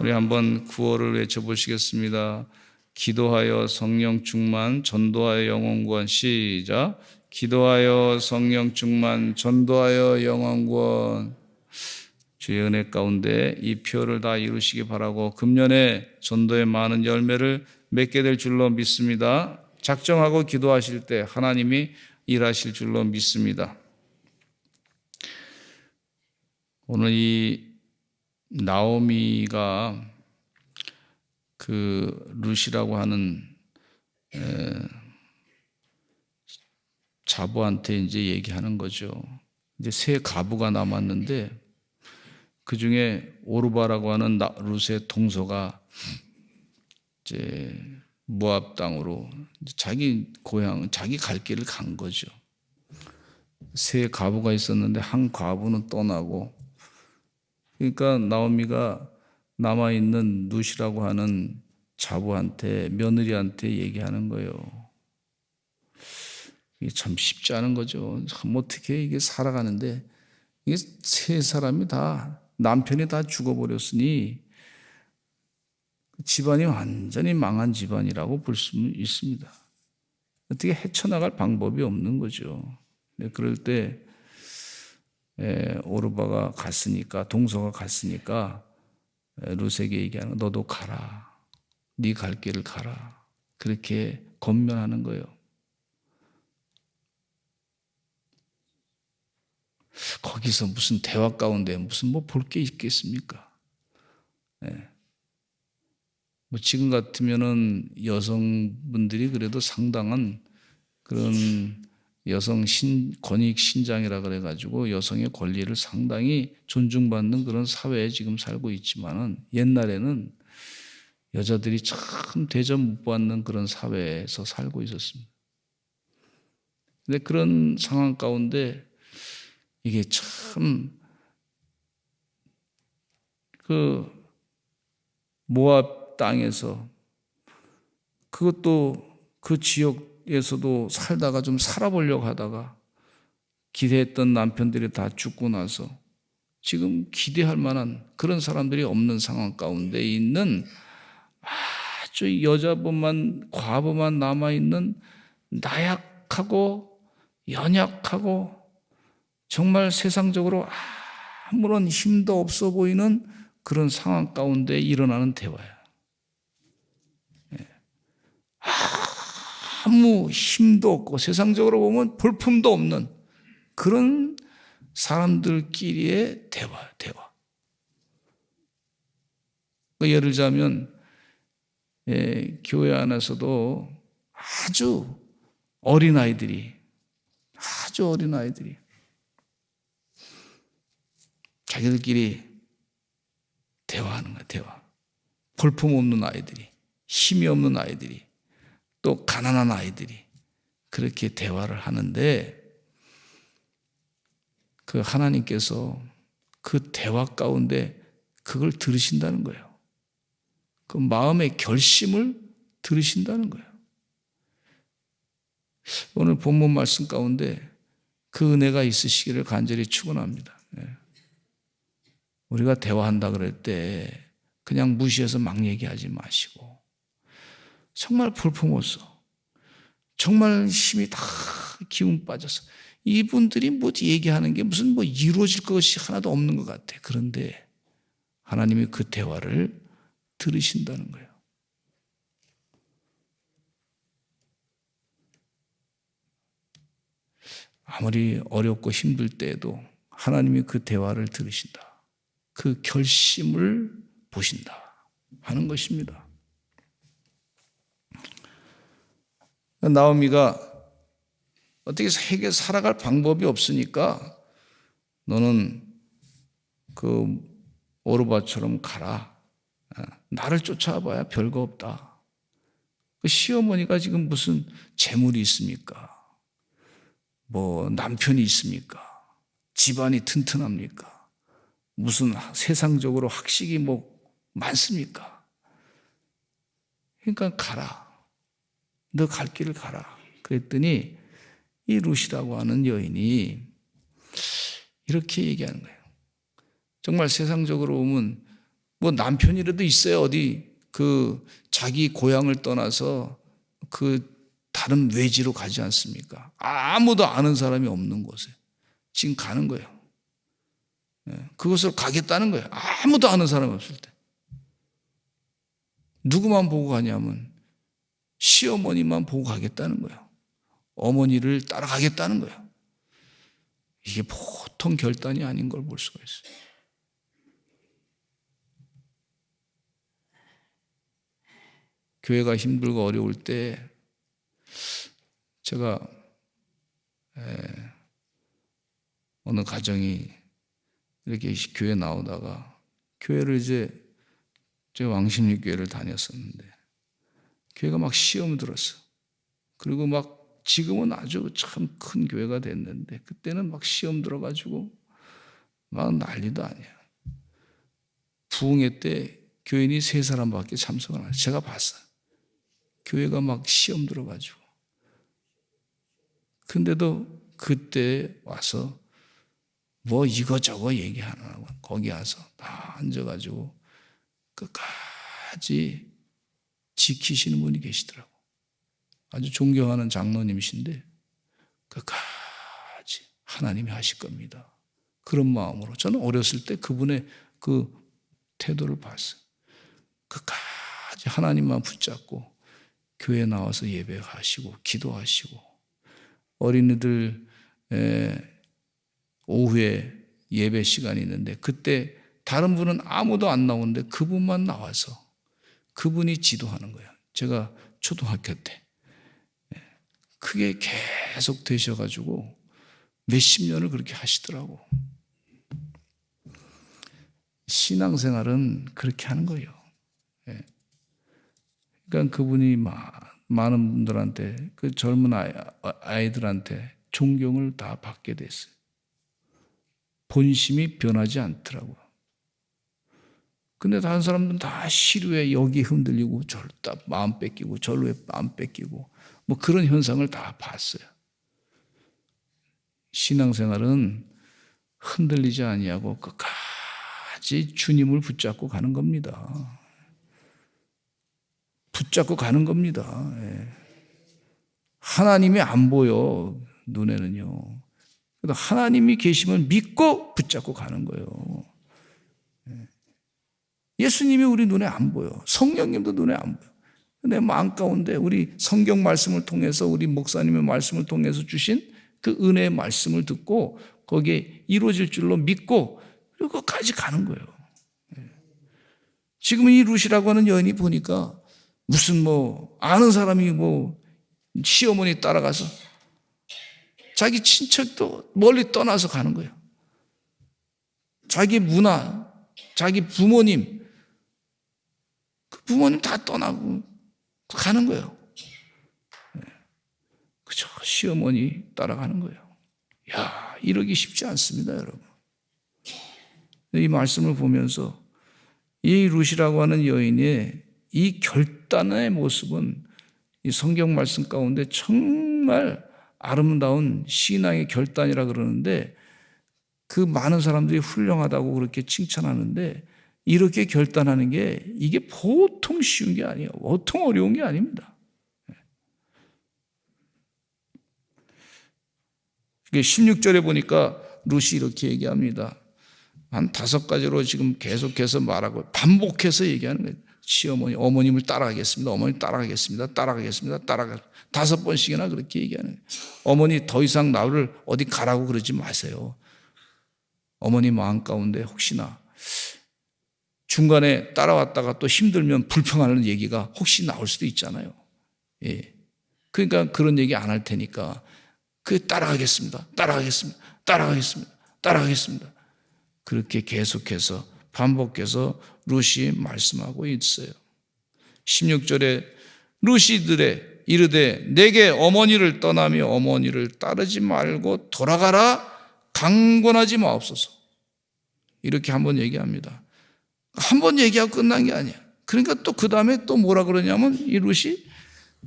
우리 한번 구호를 외쳐보시겠습니다. 기도하여 성령 충만, 전도하여 영원구원 시작. 기도하여 성령 충만, 전도하여 영원구원. 주의 은혜 가운데 이 표를 다 이루시기 바라고 금년에 전도의 많은 열매를 맺게 될 줄로 믿습니다. 작정하고 기도하실 때 하나님이 일하실 줄로 믿습니다. 오늘 이 나오미가 그 루시라고 하는 자부한테 이제 얘기하는 거죠. 이제 세 가부가 남았는데 그 중에 오르바라고 하는 루스의 동서가 이제 모압 땅으로 자기 고향, 자기 갈 길을 간 거죠. 세 과부가 있었는데 한 과부는 떠나고 그러니까 나오미가 남아 있는 누시라고 하는 자부한테 며느리한테 얘기하는 거예요. 이게 참 쉽지 않은 거죠. 참 어떻게 이게 살아가는데 이게 세 사람이 다 남편이 다 죽어버렸으니 집안이 완전히 망한 집안이라고 볼 수 있습니다. 어떻게 헤쳐나갈 방법이 없는 거죠. 네, 그럴 때 오르바가 갔으니까 동서가 갔으니까 루세게 얘기하는 너도 가라. 네 갈 길을 가라. 그렇게 건면하는 거예요. 거기서 무슨 대화 가운데 무슨 뭐 볼 게 있겠습니까? 네. 뭐 지금 같으면은 여성분들이 그래도 상당한 그런 여성 신, 권익 신장이라 그래가지고 여성의 권리를 상당히 존중받는 그런 사회에 지금 살고 있지만은 옛날에는 여자들이 참 대접 못 받는 그런 사회에서 살고 있었습니다. 근데 그런 상황 가운데 이게 참 그 모압 땅에서 그것도 그 지역 에서도 살다가 좀 살아보려고 하다가 기대했던 남편들이 다 죽고 나서 지금 기대할 만한 그런 사람들이 없는 상황 가운데 있는 아주 여자분만 과부만 남아 있는 나약하고 연약하고 정말 세상적으로 아무런 힘도 없어 보이는 그런 상황 가운데 일어나는 대화야. 예. 아무 힘도 없고 세상적으로 보면 볼품도 없는 그런 사람들끼리의 대화, 대화. 그 예를 들자면 예, 교회 안에서도 아주 어린 아이들이 아주 어린 아이들이 자기들끼리 대화하는 거야, 대화. 볼품 없는 아이들이, 힘이 없는 아이들이, 또 가난한 아이들이 그렇게 대화를 하는데 그 하나님께서 그 대화 가운데 그걸 들으신다는 거예요. 그 마음의 결심을 들으신다는 거예요. 오늘 본문 말씀 가운데 그 은혜가 있으시기를 간절히 축원합니다. 네. 우리가 대화한다 그럴 때 그냥 무시해서 막 얘기하지 마시고 정말 볼품없어. 정말 힘이 다 기운 빠져서 이분들이 뭐 얘기하는 게 무슨 뭐 이루어질 것이 하나도 없는 것 같아. 그런데 하나님이 그 대화를 들으신다는 거예요. 아무리 어렵고 힘들 때에도 하나님이 그 대화를 들으신다. 그 결심을 보신다 하는 것입니다. 나오미가 어떻게 세계 살아갈 방법이 없으니까 너는 그 오르바처럼 가라. 나를 쫓아봐야 별거 없다. 그 시어머니가 지금 무슨 재물이 있습니까? 뭐 남편이 있습니까? 집안이 튼튼합니까? 무슨 세상적으로 학식이 뭐 많습니까? 그러니까 가라. 너 갈 길을 가라. 그랬더니 이 루시라고 하는 여인이 이렇게 얘기하는 거예요. 정말 세상적으로 보면 뭐 남편이라도 있어요. 어디 그 자기 고향을 떠나서 그 다른 외지로 가지 않습니까? 아무도 아는 사람이 없는 곳에 지금 가는 거예요. 예, 그곳으로 가겠다는 거예요. 아무도 아는 사람이 없을 때. 누구만 보고 가냐면 시어머니만 보고 가겠다는 거예요. 어머니를 따라가겠다는 거예요. 이게 보통 결단이 아닌 걸 볼 수가 있어요. 교회가 힘들고 어려울 때 제가 어느 가정이 이렇게 교회 나오다가 교회를 이제 제가 왕십리 교회를 다녔었는데 교회가 막 시험 들었어. 그리고 막 지금은 아주 참 큰 교회가 됐는데 그때는 막 시험 들어가지고 막 난리도 아니야. 부흥회 때 교인이 세 사람밖에 참석을 안 해. 제가 봤어요. 교회가 막 시험 들어가지고. 근데도 그때 와서 뭐 이거저거 얘기하나 거기 와서 다 앉아가지고 끝까지 지키시는 분이 계시더라고. 아주 존경하는 장로님이신데 끝까지 하나님이 하실 겁니다. 그런 마음으로 저는 어렸을 때 그분의 그 태도를 봤어요. 끝까지 하나님만 붙잡고 교회 나와서 예배하시고 기도하시고 어린이들 오후에 예배 시간이 있는데 그때 다른 분은 아무도 안 나오는데 그분만 나와서 그분이 지도하는 거예요. 제가 초등학교 때 그게 계속 되셔가지고 몇십 년을 그렇게 하시더라고. 신앙생활은 그렇게 하는 거예요. 그러니까 그분이 많은 분들한테 그 젊은 아이 들한테 존경을 다 받게 됐어요. 본심이 변하지 않더라고요. 근데 다른 사람들은 다 시류에 여기 흔들리고 절다 마음 뺏기고 절로에 마음 뺏기고 뭐 그런 현상을 다 봤어요. 신앙생활은 흔들리지 아니하고 끝까지 주님을 붙잡고 가는 겁니다. 붙잡고 가는 겁니다. 예. 하나님이 안 보여 눈에는요. 그래서 하나님이 계시면 믿고 붙잡고 가는 거예요. 예. 예수님이 우리 눈에 안 보여. 성령님도 눈에 안 보여. 내 마음 가운데 우리 성경 말씀을 통해서 우리 목사님의 말씀을 통해서 주신 그 은혜의 말씀을 듣고 거기에 이루어질 줄로 믿고 그리고 까지 가는 거예요. 예. 지금 이 루시라고 하는 여인이 보니까 무슨 뭐 아는 사람이 뭐 시어머니 따라가서 자기 친척도 멀리 떠나서 가는 거예요. 자기 문화, 자기 부모님, 그 부모님 다 떠나고 가는 거예요. 그저 시어머니 따라가는 거예요. 야, 이러기 쉽지 않습니다, 여러분. 이 말씀을 보면서 이 루시라고 하는 여인의 이 결단의 모습은 이 성경 말씀 가운데 정말 아름다운 신앙의 결단이라 그러는데 그 많은 사람들이 훌륭하다고 그렇게 칭찬하는데 이렇게 결단하는 게 이게 보통 쉬운 게 아니에요. 보통 어려운 게 아닙니다. 16절에 보니까 루시 이렇게 얘기합니다. 한 다섯 가지로 지금 계속해서 말하고 반복해서 얘기하는 거예요. 시어머니, 어머님을 따라가겠습니다. 어머니 따라가겠습니다. 따라가겠습니다. 따라가. 다섯 번씩이나 그렇게 얘기하는 거예요. 어머니 더 이상 나를 어디 가라고 그러지 마세요. 어머니 마음 가운데 혹시나 중간에 따라왔다가 또 힘들면 불평하는 얘기가 혹시 나올 수도 있잖아요. 예. 그러니까 그런 얘기 안 할 테니까 그 따라가겠습니다. 따라가겠습니다. 따라가겠습니다. 따라가겠습니다. 그렇게 계속해서 반복해서 루시 말씀하고 있어요. 16절에 루시들의 이르되 내게 어머니를 떠나며 어머니를 따르지 말고 돌아가라 강권하지 마옵소서. 이렇게 한번 얘기합니다. 한 번 얘기하고 끝난 게 아니야. 그러니까 또 그 다음에 또 뭐라 그러냐면 이 루시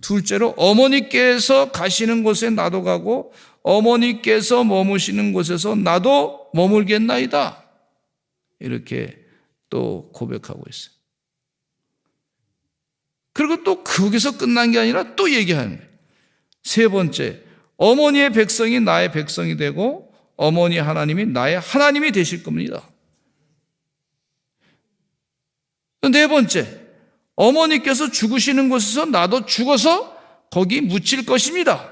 둘째로 어머니께서 가시는 곳에 나도 가고 어머니께서 머무시는 곳에서 나도 머물겠나이다. 이렇게 또 고백하고 있어요. 그리고 또 거기서 끝난 게 아니라 또 얘기하는 거예요. 세 번째, 어머니의 백성이 나의 백성이 되고 어머니 하나님이 나의 하나님이 되실 겁니다. 네 번째, 어머니께서 죽으시는 곳에서 나도 죽어서 거기 묻힐 것입니다.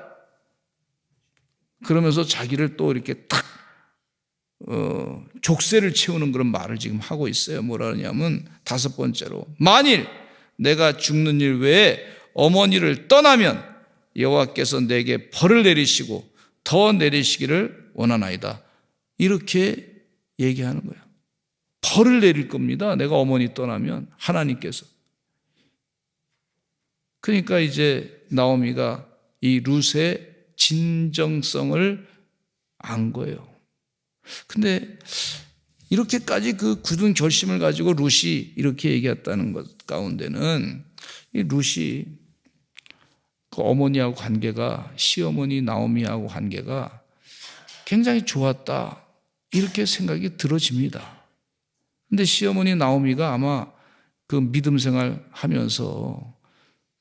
그러면서 자기를 또 이렇게 탁, 어, 족쇄를 채우는 그런 말을 지금 하고 있어요. 뭐라 하냐면 다섯 번째로, 만일 내가 죽는 일 외에 어머니를 떠나면 여호와께서 내게 벌을 내리시고 더 내리시기를 원하나이다. 이렇게 얘기하는 거예요. 벌을 내릴 겁니다. 내가 어머니 떠나면 하나님께서. 그러니까 이제 나오미가 이 룻의 진정성을 안 거예요. 근데 이렇게까지 그 굳은 결심을 가지고 룻이 이렇게 얘기했다는 것 가운데는 이 룻이 그 어머니하고 관계가 시어머니 나오미하고 관계가 굉장히 좋았다. 이렇게 생각이 들어집니다. 근데 시어머니 나오미가 아마 그 믿음 생활 하면서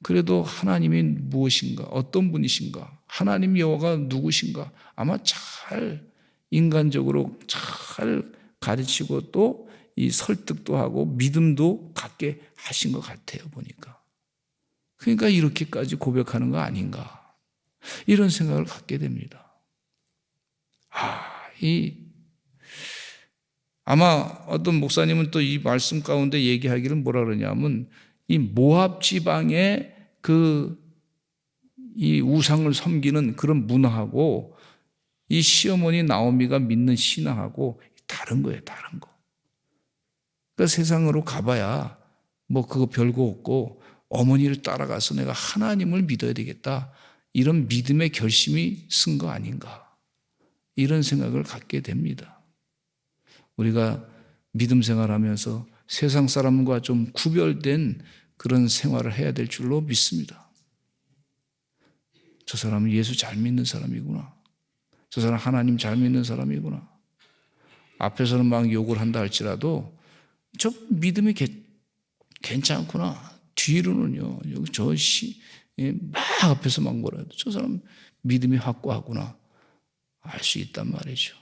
그래도 하나님이 무엇인가, 어떤 분이신가, 하나님 여호와가 누구신가, 아마 잘 인간적으로 잘 가르치고 또 이 설득도 하고 믿음도 갖게 하신 것 같아요, 보니까. 그러니까 이렇게까지 고백하는 거 아닌가. 이런 생각을 갖게 됩니다. 아, 이, 아마 어떤 목사님은 또 이 말씀 가운데 얘기하기를 뭐라 그러냐면 이 모압 지방의 그 이 우상을 섬기는 그런 문화하고 이 시어머니 나오미가 믿는 신앙하고 다른 거예요, 다른 거. 그러니까 세상으로 가봐야 뭐 그거 별거 없고 어머니를 따라가서 내가 하나님을 믿어야 되겠다. 이런 믿음의 결심이 쓴 거 아닌가. 이런 생각을 갖게 됩니다. 우리가 믿음 생활하면서 세상 사람과 좀 구별된 그런 생활을 해야 될 줄로 믿습니다. 저 사람은 예수 잘 믿는 사람이구나. 저 사람 하나님 잘 믿는 사람이구나. 앞에서는 막 욕을 한다 할지라도 저 믿음이 개, 괜찮구나. 뒤로는요, 여기 저 시, 예, 막 앞에서 막 뭐라 해도 저 사람 믿음이 확고하구나. 알 수 있단 말이죠.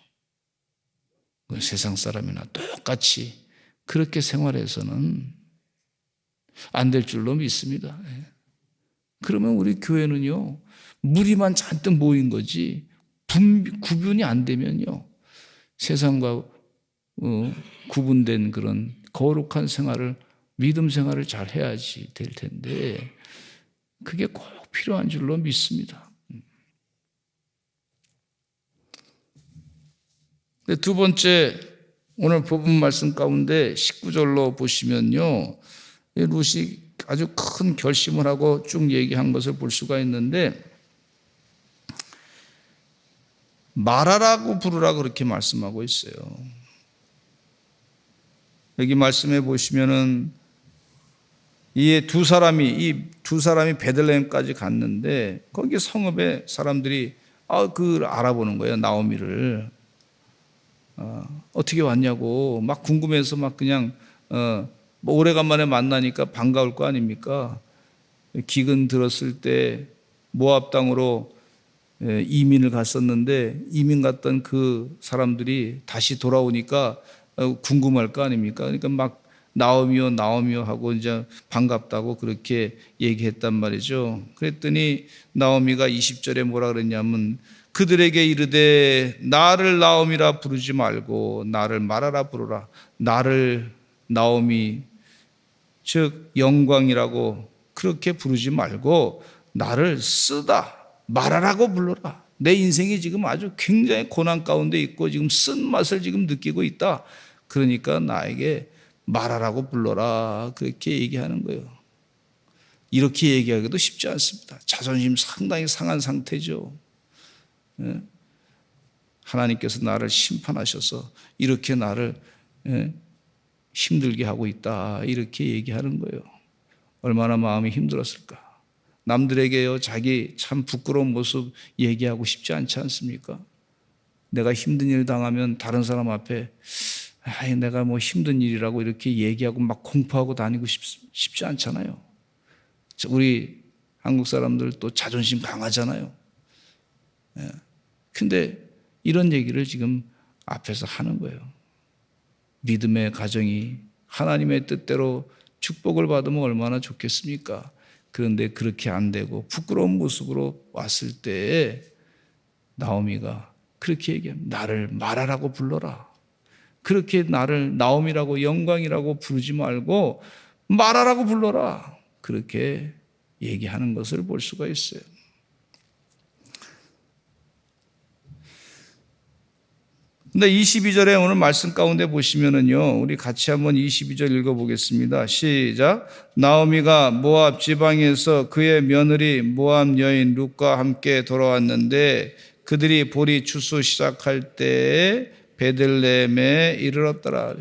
그 세상 사람이나 똑같이 그렇게 생활해서는 안 될 줄로 믿습니다. 예. 그러면 우리 교회는요, 무리만 잔뜩 모인 거지, 분, 구분이 안 되면요, 세상과 어, 구분된 그런 거룩한 생활을, 믿음 생활을 잘 해야지 될 텐데, 그게 꼭 필요한 줄로 믿습니다. 두 번째, 오늘 부분 말씀 가운데 19절로 보시면요, 루시 아주 큰 결심을 하고 쭉 얘기한 것을 볼 수가 있는데, 말하라고 부르라 그렇게 말씀하고 있어요. 여기 말씀해 보시면은 이두 사람이 이 두 사람이 베들레헴까지 갔는데 거기 성읍에 사람들이 아 그 알아보는 거예요 나오미를 어, 어떻게 왔냐고 막 궁금해서 막 그냥 어, 뭐 오래간만에 만나니까 반가울 거 아닙니까? 기근 들었을 때 모압 땅으로 예, 이민을 갔었는데 이민 갔던 그 사람들이 다시 돌아오니까 어, 궁금할 거 아닙니까? 그러니까 막 나오미요 나오미요 하고 이제 반갑다고 그렇게 얘기했단 말이죠. 그랬더니 나오미가 20절에 뭐라 그랬냐면 그들에게 이르되 나를 나오미라 부르지 말고 나를 말하라 부르라. 나를 나오미 즉 영광이라고 그렇게 부르지 말고 나를 쓰다 말하라고 불러라. 내 인생이 지금 아주 굉장히 고난 가운데 있고 지금 쓴 맛을 지금 느끼고 있다. 그러니까 나에게 말하라고 불러라. 그렇게 얘기하는 거예요. 이렇게 얘기하기도 쉽지 않습니다. 자존심 상당히 상한 상태죠. 예? 하나님께서 나를 심판하셔서 이렇게 나를 예? 힘들게 하고 있다. 이렇게 얘기하는 거예요. 얼마나 마음이 힘들었을까. 남들에게요, 자기 참 부끄러운 모습 얘기하고 싶지 않지 않습니까? 내가 힘든 일 당하면 다른 사람 앞에 아이, 내가 뭐 힘든 일이라고 이렇게 얘기하고 막 공포하고 다니고 싶, 쉽지 않잖아요. 저 우리 한국 사람들 또 자존심 강하잖아요. 예. 근데 이런 얘기를 지금 앞에서 하는 거예요. 믿음의 가정이 하나님의 뜻대로 축복을 받으면 얼마나 좋겠습니까? 그런데 그렇게 안 되고 부끄러운 모습으로 왔을 때에 나오미가 그렇게 얘기합니다. 나를 말하라고 불러라. 그렇게 나를 나옴이라고 영광이라고 부르지 말고 말하라고 불러라. 그렇게 얘기하는 것을 볼 수가 있어요. 근데 22절에 오늘 말씀 가운데 보시면은요, 우리 같이 한번 22절 읽어보겠습니다. 시작. 나오미가 모압 지방에서 그의 며느리 모압 여인 룻과 함께 돌아왔는데 그들이 보리 추수 시작할 때에 베들레헴에 이르렀더라.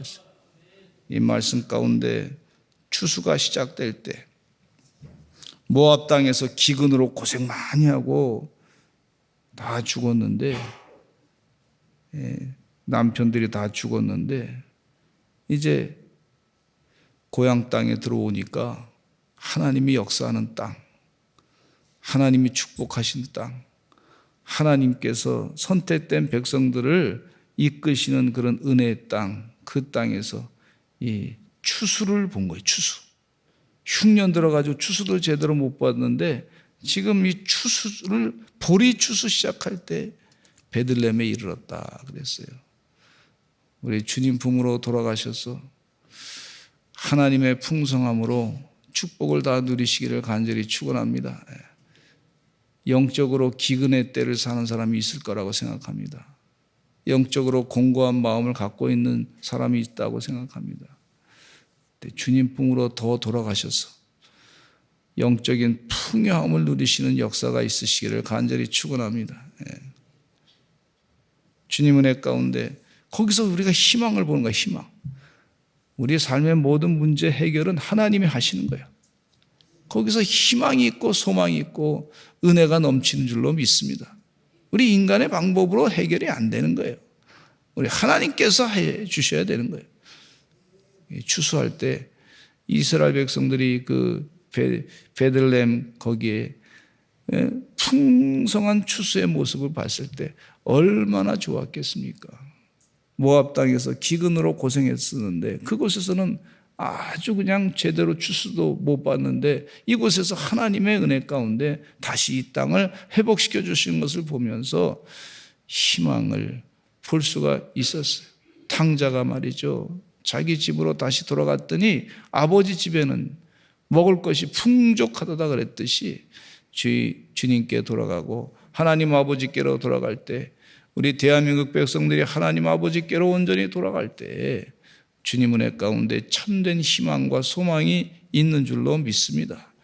이 말씀 가운데 추수가 시작될 때 모압 땅에서 기근으로 고생 많이 하고 다 죽었는데 예, 남편들이 다 죽었는데 이제 고향 땅에 들어오니까 하나님이 역사하는 땅, 하나님이 축복하신 땅, 하나님께서 선택된 백성들을 이끄시는 그런 은혜의 땅, 그 땅에서 이 추수를 본 거예요, 추수. 흉년 들어가지고 추수도 제대로 못 받는데 지금 이 추수를 보리 추수 시작할 때 베들렘에 이르렀다 그랬어요. 우리 주님 품으로 돌아가셔서 하나님의 풍성함으로 축복을 다 누리시기를 간절히 축원합니다. 예. 영적으로 기근의 때를 사는 사람이 있을 거라고 생각합니다. 영적으로 공고한 마음을 갖고 있는 사람이 있다고 생각합니다. 주님 품으로 더 돌아가셔서 영적인 풍요함을 누리시는 역사가 있으시기를 간절히 축원합니다. 예. 주님 은혜 가운데 거기서 우리가 희망을 보는 거야, 희망. 우리의 삶의 모든 문제 해결은 하나님이 하시는 거예요. 거기서 희망이 있고 소망이 있고 은혜가 넘치는 줄로 믿습니다. 우리 인간의 방법으로 해결이 안 되는 거예요. 우리 하나님께서 해 주셔야 되는 거예요. 추수할 때 이스라엘 백성들이 그 베들렘 거기에 예, 풍성한 추수의 모습을 봤을 때 얼마나 좋았겠습니까? 모압 땅에서 기근으로 고생했었는데 그곳에서는 아주 그냥 제대로 추수도 못 받는데 이곳에서 하나님의 은혜 가운데 다시 이 땅을 회복시켜 주시는 것을 보면서 희망을 볼 수가 있었어요. 탕자가 말이죠. 자기 집으로 다시 돌아갔더니 아버지 집에는 먹을 것이 풍족하다 그랬듯이 주, 주님께 돌아가고 하나님 아버지께로 돌아갈 때 우리 대한민국 백성들이 하나님 아버지께로 온전히 돌아갈 때 주님 은혜 가운데 참된 희망과 소망이 있는 줄로 믿습니다.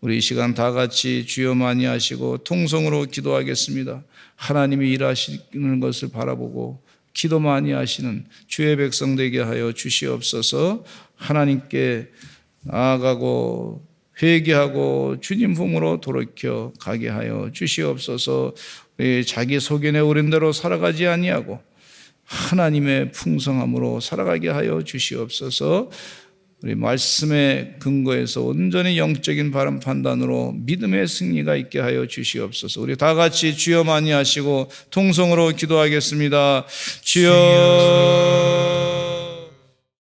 우리 이 시간 다 같이 주여 많이 하시고 통성으로 기도하겠습니다. 하나님이 일하시는 것을 바라보고 기도 많이 하시는 주의 백성 되게 하여 주시옵소서 하나님께 나아가고 회개하고 주님 품으로 돌이켜 가게 하여 주시옵소서 자기 소견에 오른 대로 살아가지 아니하고 하나님의 풍성함으로 살아가게 하여 주시옵소서 우리 말씀의 근거에서 온전히 영적인 바람 판단으로 믿음의 승리가 있게 하여 주시옵소서. 우리 다 같이 주여 많이 하시고 통성으로 기도하겠습니다. 주여